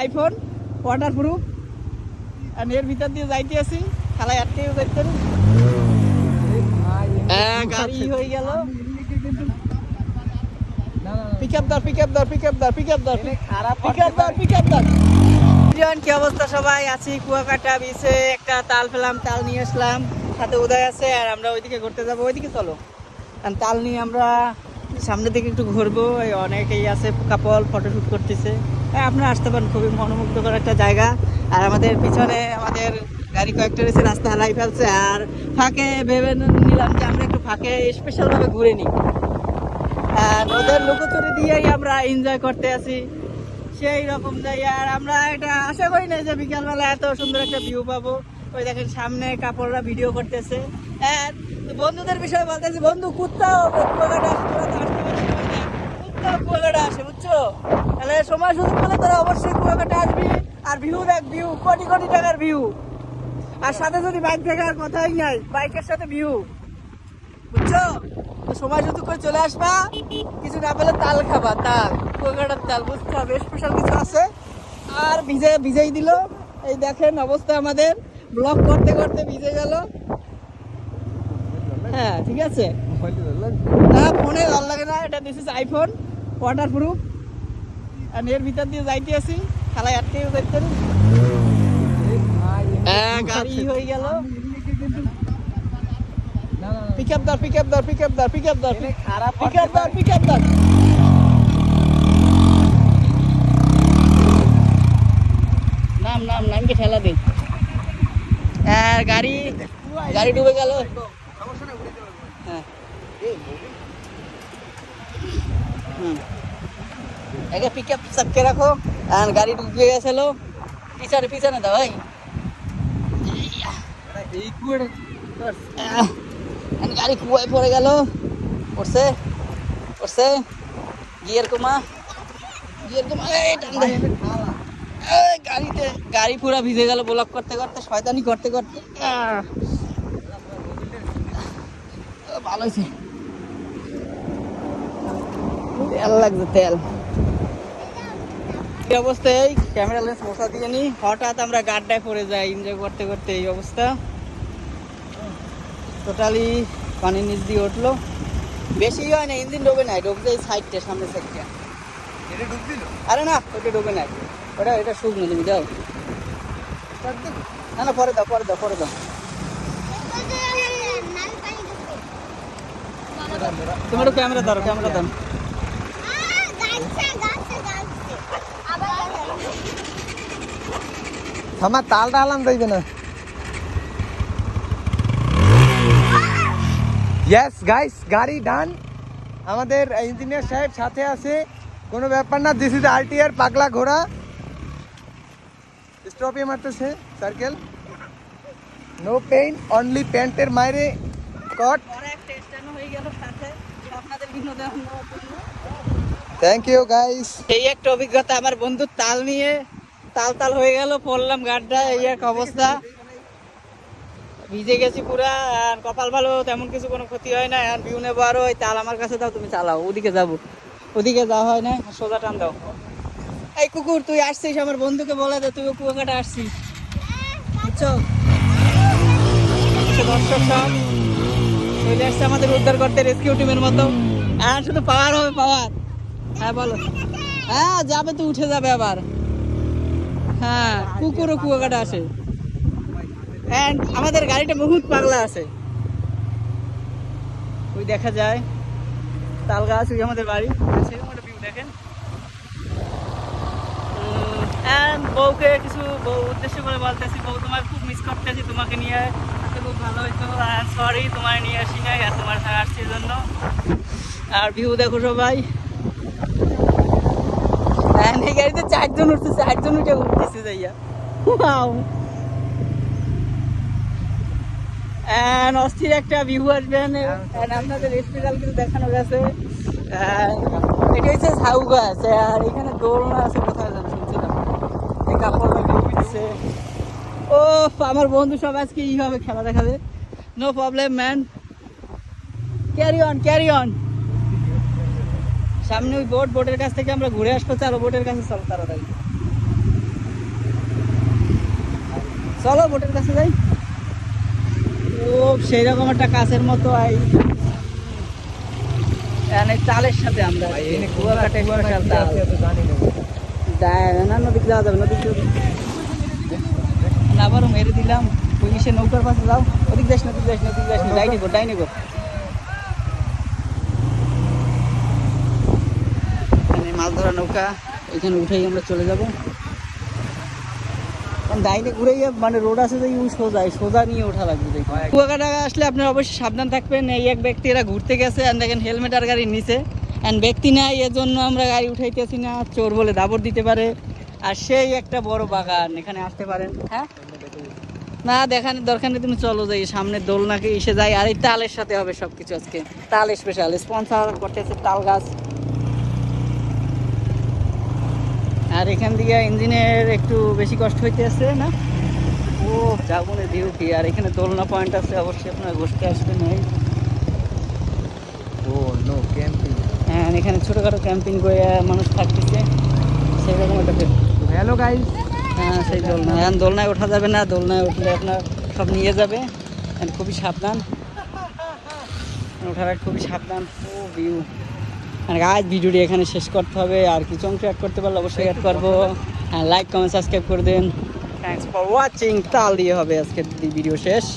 IPhone water proof আর এর ভিতর দিয়ে যাইতে আছি খালাই আটকেও যাইতে গাড়ি হয়ে গেল। পিক আপ দর পিক আপ দর পিক আপ দর পিক আপ দর পিক আপ দর পিক আপ দর কি অবস্থা সবাই? আছি কুয়াকাটা বিচে একটা তাল পেলাম তাল নিয়ে আসলাম। সাথে উদয় আছে আর আমরা ওইদিকে ঘুরতে যাব। ওইদিকে চলো। কারণ তাল নিয়ে আমরা সামনের দিকে একটু ঘুরবো, এই অনেকেই আছে কাপল ফটোশ্যুট করতেছে। হ্যাঁ আপনারা আসতে পারেন, খুবই মনোমুগ্ধকর একটা জায়গা। আর আমাদের পিছনে আমাদের গাড়ি কয়েকটা রয়েছে, রাস্তা হারাই ফেলছে। আর ফাঁকে ভেবে নিলাম যে আমরা একটু ফাঁকে স্পেশালভাবে ঘুরে নিই। ওদের লুকোচুরি দিয়েই আমরা এনজয় করতে আসি সেই রকম জায়গা। আর আমরা এটা আশা করি না যে বিকালবেলা এত সুন্দর একটা ভিউ পাবো। ওই দেখেন, সামনে কাপড়রা ভিডিও করতেছে। আর বন্ধুদের বিষয়ে বলতেছি বন্ধু, কুত্তাও কুয়াকাটা আসে তোরা তো আসতে পারছিস না। কুত্তাও কুয়াকাটা আসে, বুঝছ? তাহলে সময় সুযোগ পেলে তোরা অবশ্যই কুয়াকাটা আসবি, আর ভিউ দেখ ভিউ কোটি কোটি টাকার ভিউ আর সাথে যদি বাইক থাকার কথাই নাই বাইকের সাথে ভিউ বুঝছ? তো সময় সুযোগ করে চলে আসবা। কিছু না পেলে তাল খাবা, তাল, কুয়াকাটার তাল বুঝতে হবে স্পেশাল কিছু আছে। আর ভিজে, ভিজেই দিল। এই দেখেন অবস্থা আমাদের। ব্লক করতে করতে ভিজে গেল। হ্যাঁ ঠিক আছে। না, ফোনে ভালো লাগে না, এটা this is iPhone water proof আর এর ভিতর দিয়ে যাইতে আছি। খালাই আটকেও যাইতে গাড়ি হয়ে গেল। পিক আপ দর পিক আপ দর পিক আপ দর পিক আপ দর পিক আপ দর পিক আপ দর নাম নাম নামকে ঠেলা আর গাড়ি গাড়ি ডুবে গেল হ্যাঁ হুম একে পিক আপ সাবকে রাখো আর গাড়ি ডুবে গেছিল পিছনে পিছনে দাও ভাই। গাড়ি কুয়ায় পড়ে গেল। পড়ছে পড়ছে। গিয়ার কমা গিয়ার কমা এই দে। গাড়িতে গাড়ি পুরো ভিজে গেল ব্লক করতে করতে শয়তানি করতে করতে। ভালো হয়েছে তেল লাগছে তেল। এই অবস্থায় ক্যামেরা লেন্স বসা দিয়ে নি। হঠাৎ আমরা গাড্ডায় পড়ে যাই এনজয় করতে করতে এই অবস্থা। টোটালি পানির নিচ দিয়ে উঠল। বেশি হয় না ইঞ্জিন ডোবে নাই ডুবছে এই সাইডটা সামনের সাইডটা। এটা ডুব দিল? আরে না ওটা ডোবে নাই। ওটা এটা শুকনো তুমি দাও না না পরে দাও পরে দাও পরে দাও। তোমার ক্যামেরা ধরো ক্যামেরা ধরো। আমার তাল ডালাম যাইবে না। ইয়েস গাইস গাড়ি ডান আমাদের ইঞ্জিনিয়ার সাহেব সাথে আছে। কোনো ব্যাপার না দিস ইজ আরটিআর পাগলা ঘোড়া। স্টপে মারতেছে সার্কেল নো পেইন অনলি প্যান্টের মাইরে কট আপনাদের বিনোদন থ্যাংক ইউ গাইস এই একটা অভিজ্ঞতা আমার বন্ধু তাল নিয়ে তাল তাল হয়ে গেল পড়লাম গাড্ডা এই এক অবস্থা। ভিজে গেছি পুরা আর কপাল ভালো তেমন কিছু কোনো ক্ষতি হয় না আর ভিউ নেব আরও ওই তাল আমার কাছে দাও তুমি চালাও ওদিকে যাব। ওদিকে যাওয়া হয় না সোজা টান দাও। এই কুকুর তুই আসছিস আমার বন্ধুকে বলে দে তুই কুয়াকাটা আসছিস। বুঝছ? আচ্ছা, দর্শক সব চলে আসছে আমাদের উদ্ধার করতে রেস্কিউ টিমের মতো। আর শুধু পাওয়ার হবে পাওয়ার হ্যাঁ বলো। হ্যাঁ যাবে তো, উঠে যাবে আবার। হ্যাঁ কুকুরও কুয়াকাটা আসে। অ্যান্ড আমাদের গাড়িটা বহুত পাগলা আছে। ওই দেখা যায়। তাল গাছ ওই আমাদের বাড়ি। সেরকম একটা দেখেন। বউকে কিছু বউ উদ্দেশ্য করে বলতেছি, বউ, তোমার খুব মিস করতেছি তোমাকে নিয়ে। খুব ভালো হইতো। সরি তোমার নিয়ে আসি নাই আর তোমার সাথে আসছি জন্য। আর ভিউ দেখো সবাই। হ্যাঁ এই গাড়িতে চারজন উঠছে চারজন উঠে উঠতেছে যাইয়া! অস্থির একটা ভিউ আসবেন। and আপনাদের স্পেশাল কিছু দেখানো গেছে। এটা হচ্ছে ঝাউ গাছ আর এখানে দোলনা আছে কোথায় যেন শুনছিলাম। এই কাপড় আছে ও আমার বন্ধু সব আজকে ই হবে খেলা দেখাবে। No problem man carry on carry on সামনে ওই বোট বোটের কাছ থেকে আমরা ঘুরে আসব চালো বোটের কাছে চলো তাড়াতাড়ি। চলো বোটের কাছে যাই। ও সেই রকম একটা কাছের মতো আই। তালের সাথে আমরা না। নদীতে যাওয়া যাবে নদীতে আবারও মেরে দিলাম। পুলিশের নৌকার পাশে যাও। ওদিক যাস নদীক যাস নদীক যাস ডাইনে গো ডাইনে গো মাছ ধরা নৌকা, এখানে উঠেই আমরা চলে যাব। ডাইনে ঘুরে মানে রোড আছে যে সোজা সোজা নিয়ে ওঠা লাগবে কুয়াকাটা আসলে আপনারা অবশ্যই সাবধান থাকবেন। এই এক ব্যক্তি এরা ঘুরতে গেছে আর দেখেন হেলমেট আর গাড়ির নিচে। অ্যান্ড ব্যক্তি নাই জন্য আমরা গাড়ি উঠাইতেছি না, চোর বলে দাবর দিতে পারে। আর সেই একটা বড় বাগান, এখানে আসতে পারেন হ্যাঁ? না দেখানোর দরকার নেই, তুমি চলো যাই সামনে দোলনাকে এসে যাই। আর এই তালের সাথে হবে সবকিছু আজকে। তাল স্পেশাল স্পন্সর করতেছে তাল গাছ। আর এখান থেকে ইঞ্জিনের একটু বেশি কষ্ট হইতেছে না? ও যাবনের ভিউ কি? আর এখানে দোলনা পয়েন্ট আছে অবশ্যই আপনারা ঘুরতে আসবেন এই। ও নো ক্যাম্পিং হ্যাঁ এখানে ছোটোখাটো ক্যাম্পিং করে মানুষ থাকতেছে। সেই রকম একটা। হ্যালো গাইস হ্যাঁ সেই দোলনা। এখন দোলনায় ওঠা যাবে না দোলনায় উঠলে আপনার সব নিয়ে যাবে। খুবই সাবধান। ওঠার খুবই সাবধান। ও ভিউ মানে আজ ভিডিওটি এখানে শেষ করতে হবে। আর কিছু অংশ অ্যাড করতে পারলে অবশ্যই অ্যাড করব। হ্যাঁ লাইক কমেন্ট সাবস্ক্রাইব করে দেন। থ্যাংকস ফর ওয়াচিং তাল দিয়ে হবে আজকের ভিডিও শেষ।